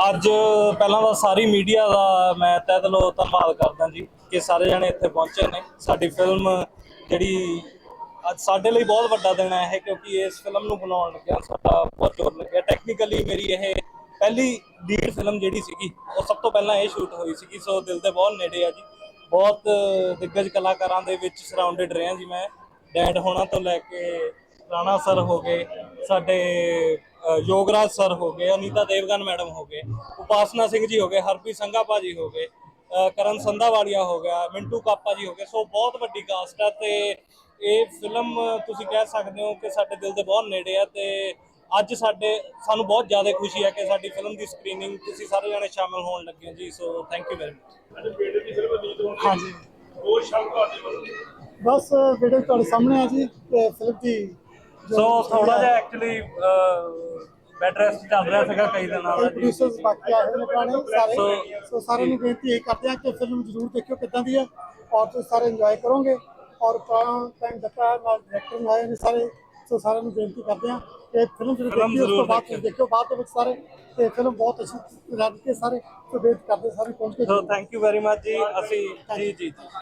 ਅੱਜ ਪਹਿਲਾਂ ਤਾਂ ਸਾਰੀ ਮੀਡੀਆ ਦਾ ਮੈਂ ਤਹਿ ਦਿਲੋਂ ਧੰਨਵਾਦ ਕਰਦਾ ਜੀ ਕਿ ਸਾਰੇ ਜਣੇ ਇੱਥੇ ਪਹੁੰਚੇ ਨੇ। ਸਾਡੀ ਫਿਲਮ ਜਿਹੜੀ ਅੱਜ ਸਾਡੇ ਲਈ ਬਹੁਤ ਵੱਡਾ ਦਿਨ ਹੈ ਇਹ, ਕਿਉਂਕਿ ਇਸ ਫਿਲਮ ਨੂੰ ਬਣਾਉਣ ਲੱਗਿਆ ਸਾਡਾ ਬਹੁਤ ਜ਼ੋਰ ਲੱਗਿਆ। ਟੈਕਨੀਕਲੀ ਮੇਰੀ ਇਹ ਪਹਿਲੀ ਲੀਡ ਫਿਲਮ ਜਿਹੜੀ ਸੀਗੀ, ਉਹ ਸਭ ਤੋਂ ਪਹਿਲਾਂ ਇਹ ਸ਼ੂਟ ਹੋਈ ਸੀਗੀ ਸੋ ਦਿਲ ਦੇ ਬਹੁਤ ਨੇੜੇ ਆ ਜੀ। ਬਹੁਤ ਦਿੱਗਜ ਕਲਾਕਾਰਾਂ ਦੇ ਵਿੱਚ ਸਰਾਊਂਡਡ ਰਿਹਾ ਜੀ ਮੈਂ। ਡੈਡ ਹੋਣਾ ਤੋਂ ਲੈ ਕੇ ਰਾਣਾ ਸਰ ਹੋ ਗਏ, ਸਾਡੇ ਯੋਗਰਾਜ ਸਰ ਹੋ ਗਏ ਅਨੀਤਾ ਦੇਵਗਨ ਮੈਡਮ ਹੋ ਗਏ ਉਪਾਸਨਾ ਸਿੰਘ ਜੀ ਹੋ ਗਏ ਹਰਪ੍ਰੀਤ ਸੰਘਾ ਭਾਜੀ ਹੋ ਗਏ ਕਰਨ ਸੰਧਾਵਾਲੀਆ ਹੋ ਗਿਆ ਮਿੰਟੂ ਕਾਪਾ ਜੀ ਹੋ ਗਏ। ਸੋ ਬਹੁਤ ਵੱਡੀ ਕਾਸਟ ਆ ਤੇ ਇਹ ਫਿਲਮ ਤੁਸੀਂ ਕਹਿ ਸਕਦੇ ਹੋ ਕਿ ਸਾਡੇ ਦਿਲ ਦੇ ਬਹੁਤ ਨੇੜੇ ਆ ਤੇ ਅੱਜ ਸਾਡੇ ਸਾਨੂੰ ਬਹੁਤ ਜ਼ਿਆਦਾ ਖੁਸ਼ੀ ਹੈ ਕਿ ਸਾਡੀ ਫਿਲਮ ਦੀ ਸਕਰੀਨਿੰਗ ਤੁਸੀਂ ਸਾਰੇ ਜਣੇ ਸ਼ਾਮਲ ਹੋਣ ਲੱਗੇ ਹੋ ਜੀ। So thank you very much ਅੱਜ ਬੇਟੇ ਦੀ ਫਿਲਮ ਰੀਤ ਹੋਣੀ ਹਾਂਜੀ। ਉਹ ਸ਼ਬਦ ਤੁਹਾਡੇ ਵੱਲੋਂ। ਬਸ ਵੀਡੀਓ ਤੁਹਾਡੇ ਸਾਹਮਣੇ ਆ ਜੀ ਫਿਲਮ ਦੀ ਜੋ ਸੋ ਥੋੜਾ ਜਿਹਾ ਐਕਚੁਅਲੀ ਬੈਡ ਰੈਸਟ ਚੱਲ ਰਿਹਾ ਸੀਗਾ ਕਈ ਦਿਨਾਂ ਦਾ ਜੀ। ਪ੍ਰੋਡਿਊਸਰਸ ਬਾਕੀ ਆਏ ਹੋਏ ਨੇ ਪੁਰਾਣੇ ਸਾਰੇ। ਸੋ- ਸਾਰਿਆਂ ਨੂੰ ਬੇਨਤੀ ਇਹ ਕਰਦੇ ਆ ਕਿ ਫਿਲਮ ਜ਼ਰੂਰ ਦੇਖਿਓ ਕਿੱਦਾਂ ਦੀ ਹੈ ਔਰ ਤੁਸੀਂ ਸਾਰੇ ਇੰਜੋਏ ਕਰੋਗੇ। ਔਰ ਪੁਰਾਣਾ ਟਾਈਮ ਦਿੱਤਾ ਹੈ, ਨਾਲ ਡਾਇਰੈਕਟਰ ਆਏ ਨੇ ਸਾਰੇ। ਸੋ ਸਾਰਿਆਂ ਨੂੰ ਬੇਨਤੀ ਕਰਦੇ ਆ ਕਿ ਫਿਲਮ ਜ਼ਰੂਰ ਦੇਖਿਓ ਉਸ ਤੋਂ ਬਾਅਦ ਤੁਸੀਂ ਦੇਖਿਓ ਬਾਅਦ ਦੇ ਵਿੱਚ ਸਾਰੇ। ਤੇ ਫਿਲਮ ਬਹੁਤ ਅੱਛੀ ਰੱਜ ਕੇ ਸਾਰੇ। ਸੋ ਬੇਨਤੀ ਕਰਦੇ ਸਾਰੇ ਪਹੁੰਚ ਕੇ। So thank you very much ਜੀ। ਅਸੀਂ ਜੀ ਜੀ।